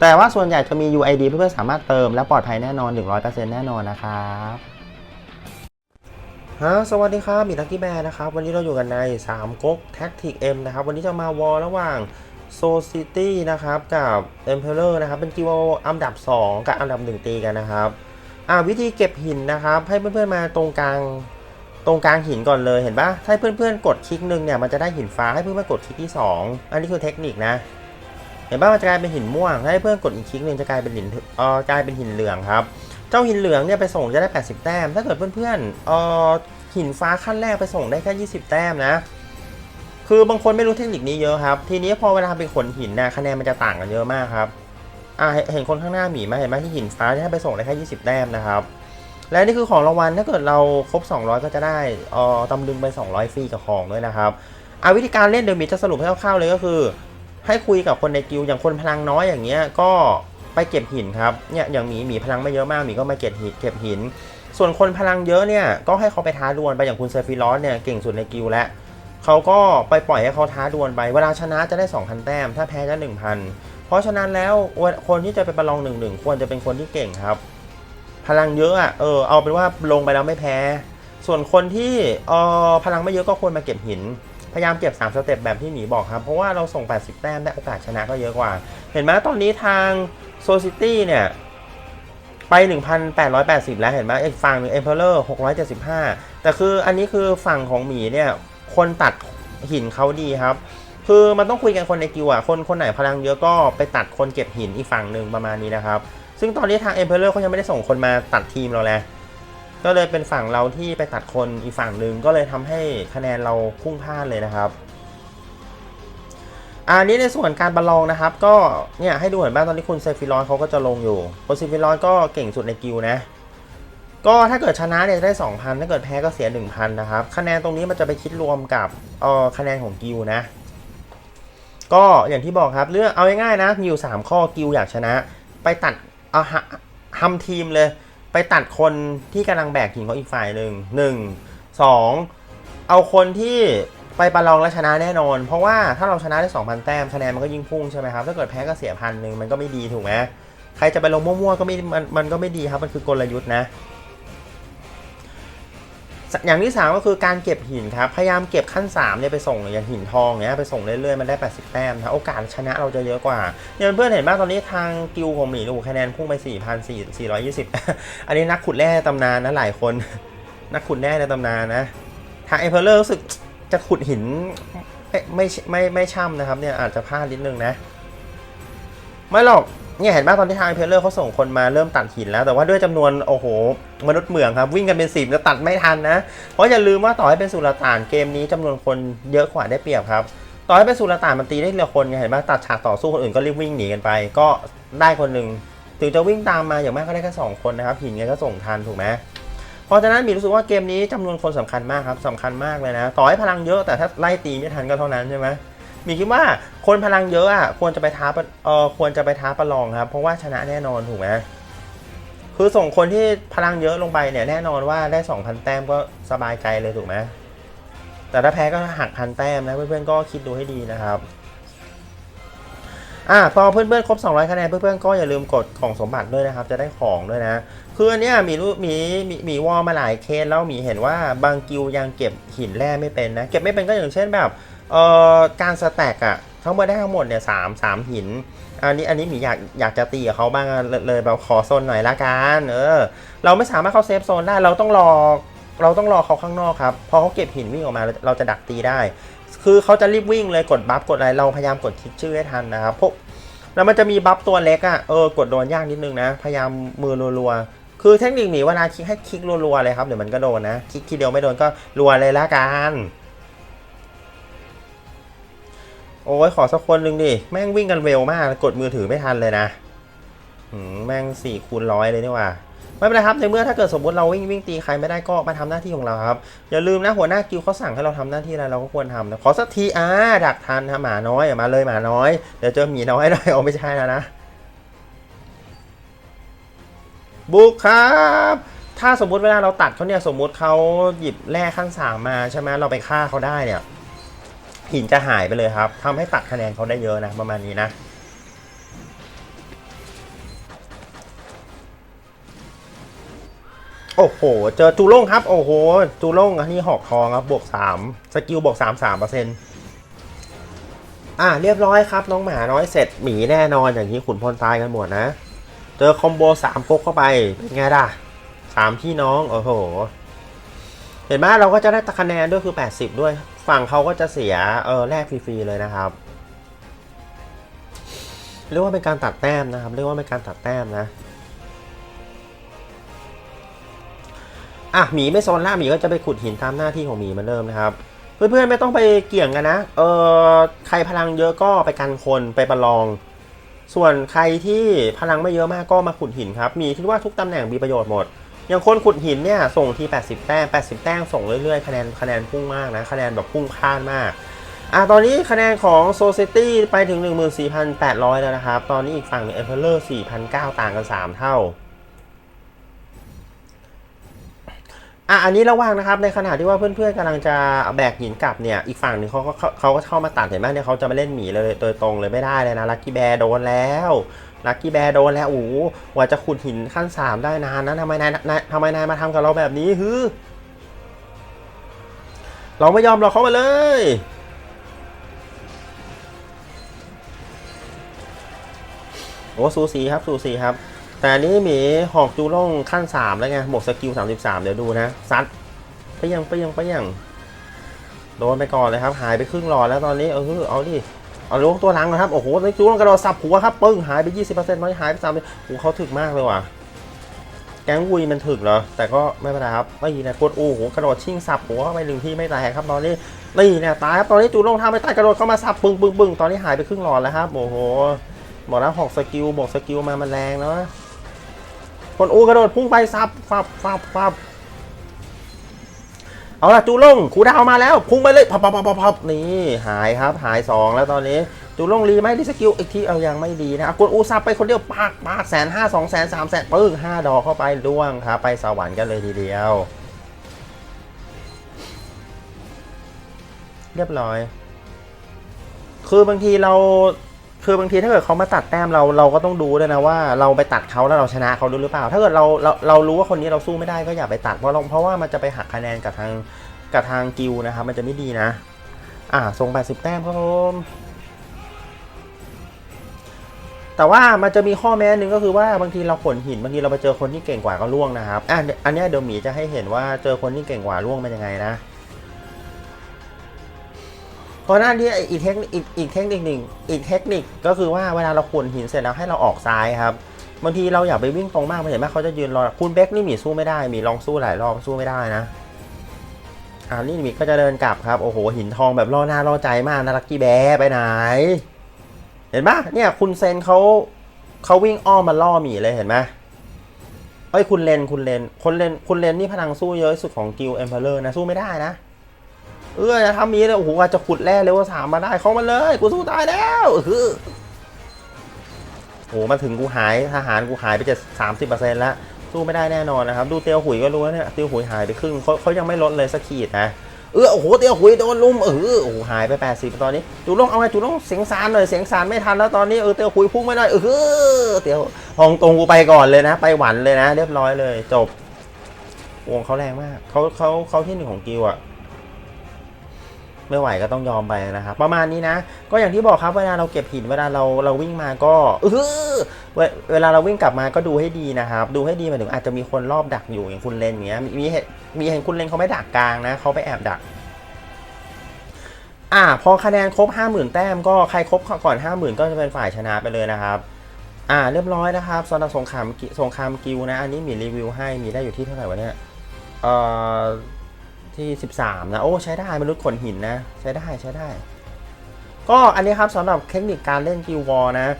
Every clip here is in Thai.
แต่ว่าส่วนใหญ่จะมี UID เพื่อนๆสามารถเติมและปลอดภัยแน่นอน 100%แน่นอนนะครับฮะสวัสดีครับมีลักกี้แบร์นะครับ วันนี้เราอยู่กันใน 3ก๊กแท็กติก M นะครับ วันนี้จะมาวอลระหว่างโซซิตี้นะครับ กับ Emperor นะครับ เป็นกิวอันดับ 2 กับอันดับ 1 ตีกันนะครับอ่าวิธีเก็บหินนะครับ ให้เพื่อนๆมาตรงกลางตรงกลางหินก่อนเลยเห็นปะถ้าเพื่อนๆกดคลิกหนึ่งเนี่ยมันจะได้หินฟ้าให้เพื่อนๆกดคลิกที่ 2 อันนี้คือเทคนิคนะ ห็นปะมันจะกลายเป็นหินม่วงถ้าให้เพื่อนกดอีกคลิกหนึ่งจะกลายเป็นหินเอ่อกลายเป็นหินเหลืองครับ เจ้าหินเหลืองเนี่ยไปส่งจะได้ 80 แต้ม ถ้าเกิดเพื่อนๆเอ่อหินฟ้าขั้นแรกไปส่งได้แค่ 20 แต้มนะ คือบางคนไม่รู้เทคนิคนี้เยอะครับ ทีนี้พอเวลาเป็นขนหินนะคะแนนมันจะต่างกันเยอะมากครับอ่าเห็นคนข้างหน้าหมีไหมเห็นไหมที่หินฟ้าที่ให้ไปส่งได้แค่ 20 แต้มนะครับ และนี่คือของรางวัลถ้าเกิดเราครบ 200 ก็จะได้อ่อตำลึงไป 200 ฟรีกับของด้วยนะครับอ่าวิธีการเล่นเดี๋ยวหมีจะสรุปให้คร่าวๆเลยก็คือ ให้คุยกับคนในกิลด์อย่างคนพลังน้อยอย่างเงี้ยก็ไปเก็บหินครับเนี่ยอย่างหมีหมีพลังไม่เยอะมากหมีก็มาเก็บหินเก็บหิน ส่วนคนพลังเยอะเนี่ยก็ให้เขาไปท้าดวลไปอย่างคุณเซฟิลอสเนี่ยเก่งสุดในกิลด์แล้วเขาก็ไปปล่อยให้เขาท้าดวลไป เวลาชนะจะได้ 2,000 แต้ม ถ้าแพ้จะ1,000 เพราะฉะนั้นแล้วคนที่จะไปประลองหนึ่งหนึ่งควรจะเป็นคนที่เก่งครับ พลังเยอะอะเออเอาเป็นว่าลงไปแล้วไม่แพ้ ส่วนคนที่เออพลังไม่เยอะก็ควรมาเก็บหิน พยายามเก็บ 3 สเต็ปแบบที่หมีบอกครับ เพราะว่าเราส่ง 80 แต้มได้โอกาสชนะก็เยอะกว่า เห็นไหมตอนนี้ทางโซซิตี้เนี่ยไป 1,880 แล้วเห็นไหมอีกฝั่งหนึ่ง Emperor 675 แต่คืออันนี้คือฝั่งของหมีเนี่ย คนตัดหินเขาดีครับ คือมันต้องคุยกันคนในกิวอะคนคนไหนพลังเยอะก็ไปตัดคนเก็บหินอีกฝั่งหนึ่งประมาณนี้นะครับ ซึ่งตอนนี้ทาง Emperor เขายังไม่ได้ส่งคนมาตัดทีมเราแล้ว ก็เลยเป็นฝั่งเราที่ไปตัดคนอีกฝั่งหนึ่งก็เลยทำให้คะแนนเราพุ่งพลาดเลยนะครับอันนี้ในส่วนการประลองนะครับ ก็เนี่ยให้ดูเห็นบ้างตอนนี้คุณเซฟิลอนเขาก็จะลงอยู่คุณเซฟิลอนก็เก่งสุดในกิลนะ ก็ถ้าเกิดชนะเนี่ยจะได้ 2,000 ถ้าเกิดแพ้ก็เสีย 1,000 นะครับ คะแนนตรงนี้มันจะไปคิดรวมกับเอ่อคะแนนของกิลนะ ก็อย่างที่บอกครับเรื่องเอาง่ายๆนะ มีอยู่ 3 ข้อกิลอยากชนะ ไปตัดเอาหะทำทีมเลย ไปตัดคนที่กำลังแบกหินของอีกฝ่ายหนึ่งหนึ่งสองเอาคนที่ไปประลองและชนะแน่นอน เพราะว่าถ้าเราชนะได้ 2,000 แต้มคะแนนมันก็ยิ่งพุ่งใช่ไหมครับถ้าเกิดแพ้ก็เสียพันหนึ่งมันก็ไม่ดีถูกไหมใครจะไปลงมั่วๆก็ไม่มันมันก็ไม่ดีครับมันคือกลยุทธ์นะ อย่างที่สามก็คือการเก็บหินครับ พยายามเก็บขั้น3เนี่ยไปส่งอย่างหินทองเนี้ยไปส่งเรื่อยๆ มันได้ 80 แต้มนะโอกาสชนะเราจะเยอะกว่าเนี่ยเพื่อนๆเห็นบ้างตอนนี้ทางกิลผมหนีโอ้โหคะแนนพุ่งไป4,420 อันนี้นักขุดแร่ในตำนานนะหลายคน นักขุดแร่ในตำนานนะทางเอเพอร์เลอร์รู้สึกจะขุดหินไม่ไม่ไม่ไม่ช่ำนะครับเนี่ยอาจจะพลาดนิดนึงนะ ไม่หรอก เนี่ยเห็นไหมตอนที่ทางเพลเลอร์เขาส่งคนมาเริ่มตัดหินแล้ว แต่ว่าด้วยจำนวนโอ้โห มนุษย์เหมืองครับ วิ่งกันเป็นสิบจะตัดไม่ทันนะ เพราะอย่าลืมว่าต่อให้เป็นสุลต่านเกมนี้จำนวนคนเยอะกว่าได้เปรียบครับ ต่อให้เป็นสุลต่านมันตีได้ทีละคนไงเห็นไหมตัดฉากต่อสู้คนอื่นก็รีบวิ่งหนีกันไป ก็ได้คนหนึ่งถึงจะวิ่งตามมาอย่างมากก็ได้แค่สองคนนะครับหินไงก็ส่งทันถูกไหมเพราะฉะนั้นมีรู้สึกว่าเกมนี้จำนวนคนสำคัญมากครับสำคัญมากเลยนะ ต่อให้พลังเยอะแต่ถ้าไล่ตีไม่ทันก็เท่านั้นใช่ไหม มีคิดว่าคนพลังเยอะอะควรจะไปท้าเออควรจะไปท้าประลองครับ เพราะว่าชนะแน่นอนถูกไหมคือส่งคนที่พลังเยอะลงไปเนี่ยแน่นอนว่าได้ 2,000 แต้มก็สบายใจเลยถูกไหมแต่ถ้าแพ้ก็หักพันแต้มนะเพื่อนๆก็คิดดูให้ดีนะครับอะพอเพื่อนๆครบ 200 คะแนนเพื่อนๆก็อย่าลืมกดของสมบัติด้วยนะครับ จะได้ของด้วยนะ คืออันเนี้ยมีรู้มีมีมีวอลมาหลายเคสแล้วมีเห็นว่าบางกิลยังเก็บหินแร่ไม่เป็นนะ เก็บไม่เป็นก็อย่างเช่นแบบ เอ่อการสแต็กอะทั้งหมดได้ทั้งหมดเนี่ยสามสามหิน อันนี้อันนี้หมีอยากอยากจะตีกับเขาบ้างเลยเลยแบบขอโซนหน่อยละกันเออเราไม่สามารถเข้าเซฟโซนได้เราต้องรอเราต้องรอเขาข้างนอกครับพอเขาเก็บหินวิ่งออกมาเราจะดักตีได้ คือเขาจะรีบวิ่งเลยกดบัฟกดอะไรเราพยายามกดคลิกชื่อให้ทันนะครับพวกแล้วมันจะมีบัฟตัวเล็กอะเออกดโดนยากนิดนึงนะ พยายามมือรัวๆคือเทคนิคหนีเวลาคลิกให้คลิกรัวๆเลยครับเดี๋ยวมันก็โดนนะคลิกทีเดียวไม่โดนก็รัวเลยละกัน โอ้ยขอสักคนหนึ่งดิ แม่งวิ่งกันเร็วมาก กดมือถือไม่ทันเลยนะหืมแม่งสี่คูณร้อยเลยนี่ว่าไม่เป็นไรครับในเมื่อถ้าเกิดสมมติเราวิ่งวิ่งตีใครไม่ได้ก็มาทำหน้าที่ของเราครับ อย่าลืมนะหัวหน้ากิวเขาสั่งให้เราทำหน้าที่อะไรเราก็ควรทำนะขอสักทีอ่าดักทันนะหมาน้อยมาเลยหมาน้อยเดี๋ยวเจอหมีน้อยหน่อยเอาไม่ใช่แล้วนะ บุกครับถ้าสมมุติเวลาเราตัดเขาเนี่ยสมมุติเขาหยิบแร่ขั้นสามมาใช่ไหมเราไปฆ่าเขาได้เนี่ย หินจะหายไปเลยครับทำให้ตัดคะแนนเขาได้เยอะนะประมาณนี้นะโอ้โห เจอจูโล่งครับ โอ้โห จูโล่งอันนี้หอกทองครับ บวกสามสกิลบวกสามสามเปอร์เซ็นต์อะ เรียบร้อยครับ น้องหมาน้อยเสร็จหมีแน่นอนอย่างนี้ขุนพลตายกันหมดนะ เจอคอมโบสามก๊กเข้าไป เป็นไงล่ะสามพี่น้อง โอ้โห เห็นไหมเราก็จะได้คะแนนด้วยคือ80ด้วย ฝั่งเขาก็จะเสียเออแลกฟรีๆเลยนะครับ เรียกว่าเป็นการตัดแต้มนะครับ เรียกว่าเป็นการตัดแต้มนะอะหมีไม่โซนล่าหมีก็จะไปขุดหินตามหน้าที่ของหมีมาเริ่มนะครับ เพื่อนๆไม่ต้องไปเกี่ยงกันนะเออใครพลังเยอะก็ไปกันคนไปประลอง ส่วนใครที่พลังไม่เยอะมากก็มาขุดหินครับ มีคิดว่าทุกตำแหน่งมีประโยชน์หมด อย่างคนขุดหินเนี่ยส่งที 80 แต้ม 80 แต้มส่งเรื่อยๆ คะแนนคะแนนพุ่งมากนะ คะแนนแบบพุ่งพล่านมาก อะตอนนี้คะแนนของ Society ไปถึง 14,800 แล้วนะครับ ตอนนี้อีกฝั่งหนึ่ง Emperor 4,900 ต่างกัน 3 เท่าอะอันนี้ระวังนะครับในขณะที่ว่าเพื่อนๆกำลังจะแบกหินกลับเนี่ยอีกฝั่งหนึ่งเขาก็เขาเขาก็เข้ามาตัดเห็นไหมเนี่ยเขาจะมาเล่นหมีเลยโดยตรงเลยไม่ได้เลยนะลักกี้แบร์โดนแล้ว ลักกี้แบร์โดนแล้วโอ้โหกว่าจะขุดหินขั้นสามได้นานนะทำไมนายทำไมนายมาทำกับเราแบบนี้ฮือเราไม่ยอมเราเข้ามาเลย โอ้สูสีครับสูสีครับ แต่นนี้หมีหอกจูล่งขั้น 3 แล้วไงบวกสกิล 33 เดี๋ยวดูนะซัดไปยังไปยังไปยังโดนไปก่อนเลยครับ หายไปครึ่งหลอดแล้วตอนนี้เออเอาดิ เอาลงตัวหลังนะครับ โอ้โหในจูล่งกระโดดสับหัวครับ ปึ้ง หายไป 20%น้อยหายไป3โอ้โหเขาถึกมากเลยว่ะ แก๊งวุยมันถึกเหรอ แต่ก็ไม่เป็นไรครับไม่ยีนะกดโอ้โห กระโดดชิงสับหัวไปหนึ่งที่ไม่ตายครับ ตอนนี้นี่เนี่ยตายครับ ตอนนี้จูล่งทำไม่ตายกระโดดเข้ามาสับปึ้งปึ้งปึ้งตอนนี้หายไปครึ่งหลอดแล้วครับ โอ้โหบอกแล้วหอกสกิลบอกสกิลมามันแรงเนาะคนอูกระโดดพุ่งไปซับฟับฟับฟับ เอาละจูลงคูดาวมาแล้วพุ่งไปเลยพับพับพับพับนี่หายครับหายสองแล้วตอนนี้จูลงรีไหมดิสกิลอีกทีเอายังไม่ดีนะกดอูซับไปคนเดียวปากปากแสนห้าสองแสนสามแสนปึ้งห้าดอกเข้าไปล่วงครับไปสวรรค์กันเลยทีเดียว เรียบร้อย คือบางทีเรา คือบางทีถ้าเกิดเขามาตัดแต้มเราเราก็ต้องดูด้วยนะว่าเราไปตัดเขาแล้วเราชนะเขาด้วยหรือเปล่า ถ้าเกิดเราเราเรารู้ว่าคนนี้เราสู้ไม่ได้ก็อย่าไปตัดเพราะเราเพราะว่ามันจะไปหักคะแนนกับทางกับทางกิวนะครับมันจะไม่ดีนะ อ่าส่ง80 แต้มครับผมแต่ว่ามันจะมีข้อแม้หนึ่งก็คือว่าบางทีเราขนหินบางทีเราไปเจอคนที่เก่งกว่าก็ล่วงนะครับอะอันนี้เดี๋ยวหมีจะให้เห็นว่าเจอคนที่เก่งกว่าล่วงเป็นยังไงนะ เพราะหน้าที่อีกเทคนิคอีกเทคนิคหนึ่งอีกเทคนิคก็คือว่าเวลาเราขวนหินเสร็จแล้วให้เราออกซ้ายครับบางทีเราอย่าไปวิ่งตรงมากมันเห็นไหมเขาจะยืนรอคุณเบคนี่หมีสู้ไม่ได้ มีลองสู้หลายรอบสู้ไม่ได้นะอ่านี่หมีก็จะเดินกลับครับโอ้โหหินทองแบบล่อหน้าล่อใจมากนะลักกี้แบร์ไปไหน เห็นปะเนี่ยคุณเซนเขาเขาวิ่งอ้อมมาล่อหมีเลยเห็นไหมเอ้ยคุณเลนคุณเลนคุณเลนคุณเลนนี่พลังสู้เยอะสุดของกิลเอ็มเพลเลอร์นะสู้ไม่ได้นะ เออจะทำมีเลยโอ้โหอาจจะขุดแร่เร็วสามมาได้เข้ามาเลย กูสู้ตายแล้วเออโอ้โหมาถึงกูหายทหารกูหายไปจะสามสิบเปอร์เซ็นต์แล้วสู้ไม่ได้แน่นอนนะครับ ดูเตียวหุยก็รู้นะเนี่ยเตียวหุยหายไปครึ่งเขาเขายังไม่ลดเลยสักขีดนะเออโอ้โหเตียวหุยโดนลุมเออโอ้โหหายไปแปดสิบตอนนี้จูลงเอาไงจูลงเสียงสารหน่อยเสียงสารไม่ทันแล้วตอนนี้เออเตียวหุยพุ่งไม่ได้เออเตียวฮองตรงกูไปก่อนเลยนะ ไปหวันเลยนะ เรียบร้อยเลยจบวงเขาแรงมากเขาเขาเขาที่หนึ่งของกิวอะ ไม่ไหวก็ต้องยอมไปนะครับ ประมาณนี้นะ ก็อย่างที่บอกครับเวลาเราเก็บหินเวลาเราเราวิ่งมาก็เออเวเวลาเราวิ่งกลับมาก็ดูให้ดีนะครับ ดูให้ดีหมายถึงอาจจะมีคนรอบดักอยู่อย่างคุณเลนเงี้ยมีมีเห็นมีเห็นคุณเลนเขาไม่ดักกลางนะเขาไปแอบดักอ่าพอคะแนนครบห้าหมื่นแต้มก็ใครครบก่อนห้าหมื่นก็จะเป็นฝ่ายชนะไปเลยนะครับอ่าเรียบร้อยนะครับสำหรับสงครามสงครามกิวนะ อันนี้มีรีวิวให้มีได้อยู่ที่เท่าไหร่วะเนี่ยเอ่อ ที่ 13 นะ โอ้ ใช้ได้มนุษย์ขนหินนะ ใช้ได้ใช้ได้ ก็อันนี้ครับสำหรับเทคนิคการเล่นกิววอลนะ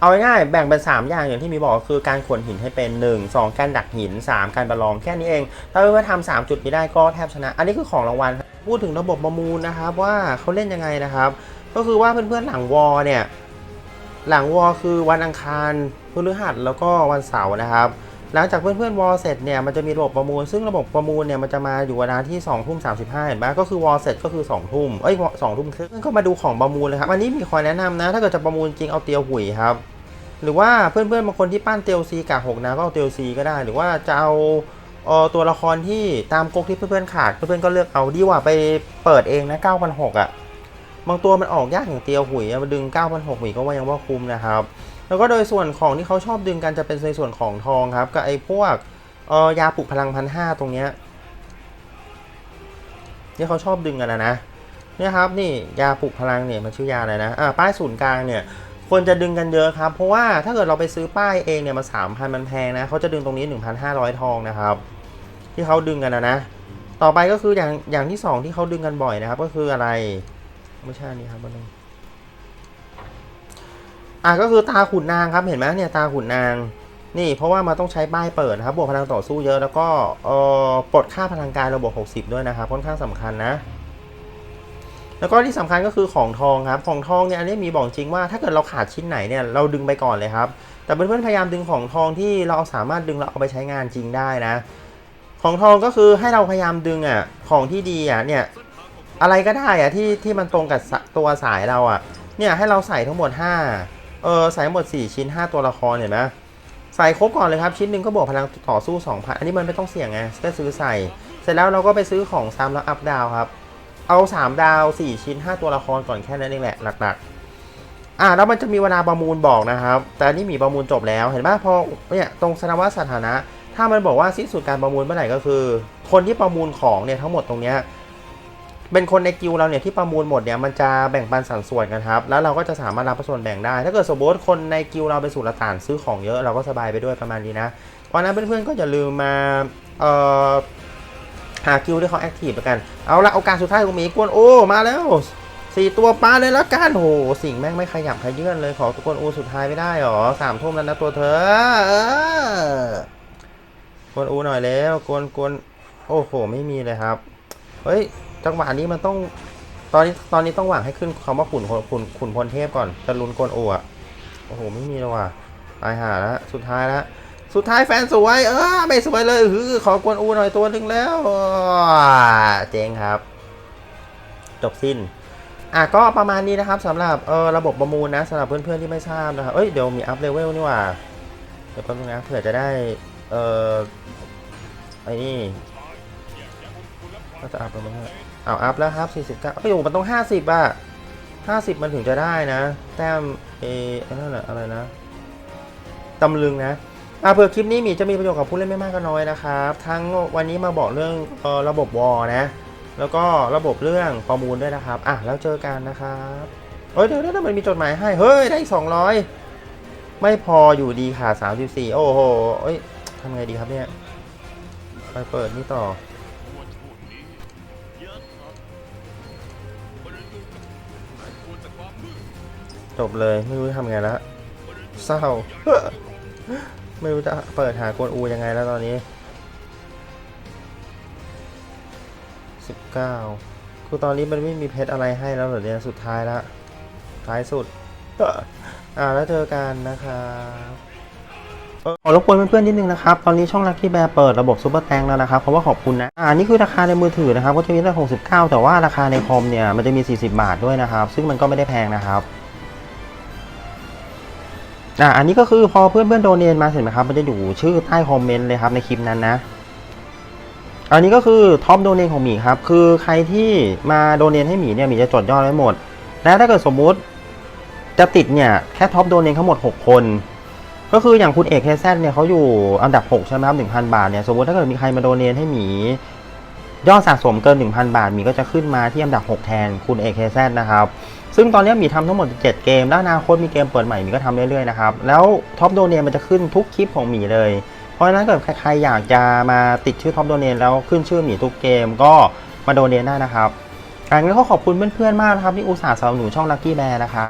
เอาง่ายๆแบ่งเป็น 3 อย่างอย่างที่มีบอกก็คือการขนหินให้เป็น 1 2 การดักหิน 3 การประลองแค่นี้เอง ถ้าเพื่อนๆทำสามจุดนี้ได้ก็แทบชนะ อันนี้คือของรางวัลพูดถึงระบบประมูลนะครับว่าเขาเล่นยังไงนะครับ ก็คือว่าเพื่อนๆหลังวอลเนี่ยหลังวอลคือวันอังคารพฤหัสแล้วก็วันเสาร์นะครับ หลังจากเพื่อนๆวอลเสร็จเนี่ยมันจะมีระบบประมูล ซึ่งระบบประมูลเนี่ยมันจะมาอยู่เวลาที่2ทุ่ม35เห็นปะก็คือวอลเสร็จก็คือ2ทุ่มเอ้ยสองทุ่มครึ่งก็มาดูของประมูลเลยครับอันนี้มีคอยแนะนำนะ ถ้าเกิดจะประมูลจริงเอาเตียวหุยครับหรือว่าเพื่อนๆบางคนที่ปั้นเตียวซีกากหกนะก็เอาเตียวซีก็ได้ หรือว่าจะเอาเออตัวละครที่ตามก๊กที่เพื่อนๆขาดเพื่อนๆก็เลือกเอาดีกว่าไปเปิดเองนะ9,600อะบางตัวมันออกยากอย่างเตียวหุยอะมาดึง9,600หุยก็ว่ายังว่าคุ้มนะครับ แล้วก็โดยส่วนของที่เขาชอบดึงกันจะเป็นในส่วนของทองครับ กับไอ้พวกเออยาปลุกพลังพันห้าตรงเนี้ยที่เขาชอบดึงกันนะนะเนี่ยครับนี่ยาปลุกพลังเนี่ยมันชื่อยาอะไรนะอ่าป้ายศูนย์กลางเนี่ยควรจะดึงกันเยอะครับ เพราะว่าถ้าเกิดเราไปซื้อป้ายเองเนี่ยมาสามพันมันแพงนะเขาจะดึงตรงนี้ 1,500 ทองนะครับ ที่เขาดึงกันนะนะ ต่อไปก็คืออย่างอย่างที่สองที่เขาดึงกันบ่อยนะครับ ก็คืออะไรไม่ใช่นนี้ครับอันนึง อะก็คือตาขุนนางครับเห็นไหมเนี่ยตาขุนนาง นี่เพราะว่ามันต้องใช้ป้ายเปิดครับบวกพลังต่อสู้เยอะแล้วก็เอ่อปลดค่าพลังกายระบบ 60 ด้วยนะครับค่อนข้างสำคัญนะ แล้วก็ที่สำคัญก็คือของทองครับของทองเนี่ยอันนี้มีบอกจริงว่าถ้าเกิดเราขาดชิ้นไหนเนี่ยเราดึงไปก่อนเลยครับแต่เพื่อนๆพยายามดึงของทองที่เราสามารถดึงเราเอาไปใช้งานจริงได้นะ ของทองก็คือให้เราพยายามดึงอะของที่ดีอะเนี่ยอะไรก็ได้อะที่ที่มันตรงกับตัวสายเราอะเนี่ยให้เราใส่ทั้งหมด 5 เออใส่หมด 4 ชิ้น 5 ตัวละครเห็นไหมใส่ครบก่อนเลยครับ ชิ้นหนึ่งก็บวกพลังต่อสู้2,000อันนี้มันไม่ต้องเสี่ยงไงแค่ซื้อใส่ เสร็จแล้วเราก็ไปซื้อของซ้ำแล้วอัพดาวครับ เอา 3 ดาว 4 ชิ้น 5 ตัวละครก่อนแค่นั้นเองแหละหลักๆ อ่าแล้วมันจะมีเวลาประมูลบอกนะครับ แต่นี่มีประมูลจบแล้วเห็นป่ะพอเนี่ยตรงสนวัสถานะ ถ้ามันบอกว่าสิ้นสุดการประมูลเมื่อไหร่ก็คือ คนที่ประมูลของเนี่ยทั้งหมดตรงเนี้ย เป็นคนในกิลด์เราเนี่ยที่ประมูลหมดเนี่ยมันจะแบ่งปันสัดส่วนกันครับ แล้วเราก็จะสามารถรับส่วนแบ่งได้ ถ้าเกิดสมมติคนในกิลด์เราไปสู่ละตานซื้อของเยอะเราก็สบายไปด้วยประมาณนี้นะเพราะนั้นเพื่อนๆก็อย่าลืมมาเอ่อหากิลด์ที่เขาแอคทีฟแล้วกันเอาละโอกาสสุดท้ายของหมีกวนโอมาแล้วสี่ตัวปลาเลยแล้วกันโหสิ่งแม่งไม่ขยับขยื่นเลยขอตัวกวนโอสุดท้ายไม่ได้หรอสามทุ่มแล้วนะตัวเธอเออกวนโอหน่อยแล้วกวนกวนโอ้โหไม่มีเลยครับเฮ้ย จังหวะนี้มันต้อง ตอนนี้ตอนนี้ต้องหวังให้ขึ้นคำว่าขุนขุนขุนพลเทพก่อนจะลุนกวนโออะโอ้โหไม่มีเลยว่ะตายหาแล้วสุดท้ายแล้วสุดท้ายแฟนสวย เออไม่สวยเลยฮือขอกวนอูหน่อยตัวหนึ่งแล้วเจ๊งครับ จบสิ้นอะก็ประมาณนี้นะครับสำหรับเออระบบประมูลนะสำหรับเพื่อนๆที่ไม่ทราบนะครับเอ้ยเดี๋ยวมีอัพเลเวลนี่ว่าเดี๋ยวแป๊บนึงนะเผื่อจะได้เออไอ้นี่ ก็จะอัพไปมั้งเอาอัพแล้วครับ49เอ้ยโอ้มันต้อง50อะ50มันถึงจะได้นะ แต้มเอไอ้นั่นแหละอะไรนะตำลึงนะอ่าเผื่อคลิปนี้มีจะมีประโยชน์กับผู้เล่นไม่มากก็น้อยนะครับ ทั้งวันนี้มาบอกเรื่องออระบบวอลนะ แล้วก็ระบบเรื่องประมูลด้วยนะครับ อะแล้วเจอกันนะครับเฮ้ยเดี๋ยวเดี๋ยวมันมีจดหมายให้ เฮ้ย ได้อีก200ไม่พออยู่ดีค่ะ34โอ้โหเอ้ยทำไงดีครับเนี่ย ไปเปิดนี่ต่อ จบเลยไม่รู้จะทำไงแล้วเศร้า ไม่รู้จะเปิดหากวนอูยังไงแล้วตอนนี้19คือตอนนี้มันไม่มีเพชรอะไรให้แล้วเหรอเนี่ยสุดท้ายละท้ายสุดอ่าแล้วเจอกันนะครับขอรบกวนเพื่อนๆนิดนึงนะครับ ตอนนี้ช่องลักกี้แบร์เปิดระบบซูเปอร์แตงแล้วนะครับ เพราะว่าขอบคุณนะ อ่า นี่คือราคาในมือถือนะครับ ก็จะมีตั้ง69 แต่ว่าราคาในคอมเนี่ย มันจะมี 40 บาทด้วยนะครับ ซึ่งมันก็ไม่ได้แพงนะครับ อ่าอันนี้ก็คือพอเพื่อนเพื่อนโดเนนมาเสร็จไหมครับ มันจะอยู่ชื่อใต้คอมเมนต์เลยครับในคลิปนั้นนะ อันนี้ก็คือท็อปโดเนนของหมีครับ คือใครที่มาโดเนนให้หมีเนี่ยหมีจะจดยอดไว้หมด และถ้าเกิดสมมุติจะติดเนี่ยแค่ท็อปโดเนนทั้งหมด 6 คน ก็คืออย่างคุณเอกเคแซเนี่ยเขาอยู่อันดับ 6 ใช่ไหมครับ1,000บาทเนี่ยสมมติถ้าเกิดมีใครมาโดเนนให้หมียอดสะสมเกิน 1,000 บาทหมีก็จะขึ้นมาที่อันดับ 6 แทนคุณเอกเคแซนะครับ ซึ่งตอนนี้หมีทำทั้งหมด 7 เกม แล้วอนาคตมีเกมเปิดใหม่หมีก็ทำเรื่อยๆนะครับ แล้วท็อปโดเน a มันจะขึ้นทุกคลิปของหมีเลย เพราะฉะนั้นเกิดใครอยากจะมาติดชื่อท็อปโดเน a แล้วขึ้นชื่อหมีทุกเกมก็มาโดเน a ได้นะครับอันนี้ก็ขอบคุณเพื่อนๆมากนะครับที่อุตส่าห์สนับสนุนช่องลักกี้แบร์นะครับ